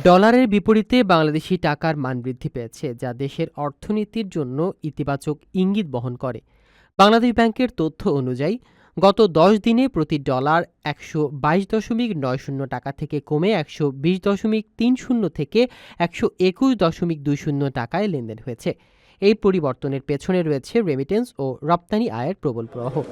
ডলারের বিপরীতে বাংলাদেশি টাকার মান বৃদ্ধি পেয়েছে, যা দেশের অর্থনীতির জন্য ইতিবাচক ইঙ্গিত বহন করে। বাংলাদেশ ব্যাংকের তথ্য অনুযায়ী, গত দশ দিনে প্রতি ডলার একশো বাইশ দশমিক নয় শূন্য টাকা থেকে কমে একশো বিশ দশমিক তিন শূন্য থেকে একশো একুশ দশমিক দুই শূন্য টাকায় লেনদেন হয়েছে। এই পরিবর্তনের পেছনে রয়েছে রেমিটেন্স ও রপ্তানি আয়ের প্রবল প্রবাহ।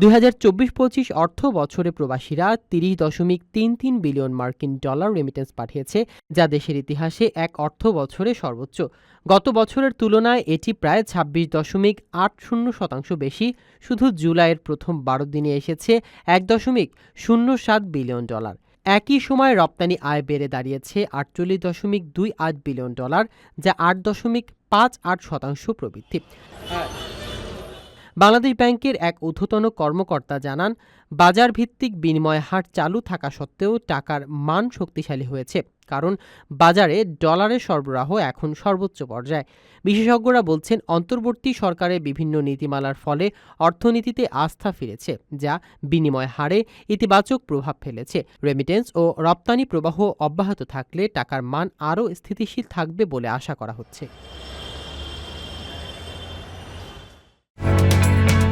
দুই হাজার চব্বিশ পঁচিশ অর্থ বছরে প্রবাসীরা তিরিশ দশমিক তিন তিন বিলিয়ন মার্কিন ডলার রেমিটেন্স পাঠিয়েছে, যা দেশের ইতিহাসে এক অর্থ বছরে সর্বোচ্চ। গত বছরের তুলনায় এটি প্রায় ছাব্বিশ দশমিক আট শূন্য শতাংশ বেশি। শুধু জুলাইয়ের প্রথম বারো দিনে এসেছে এক দশমিক শূন্য সাত বিলিয়ন ডলার। একই সময় রপ্তানি আয় বেড়ে দাঁড়িয়েছে আটচল্লিশ দশমিক দুই আট বিলিয়ন ডলার, যা আট দশমিক পাঁচ আট শতাংশ প্রবৃদ্ধি। বাংলাদেশ ব্যাংকের এক ঊর্ধ্বতন কর্মকর্তা জানান বাজার ভিত্তিক বিনিময় হার চালু থাকা সত্ত্বেও টাকার মান শক্তিশালী হয়েছে, কারণ বাজারে ডলারের সরবরাহ এখন সর্বোচ্চ পর্যায়ে। বিশেষজ্ঞরা বলছেন, অন্তর্বর্তী সরকারের বিভিন্ন নীতিমালার ফলে অর্থনীতিতে আস্থা ফিরেছে, যা বিনিময় হারে ইতিবাচক প্রভাব ফেলেছে। রেমিটেন্স ও রপ্তানি প্রবাহ অব্যাহত থাকলে টাকার মান আরও স্থিতিশীল থাকবে বলে আশা করা হচ্ছে।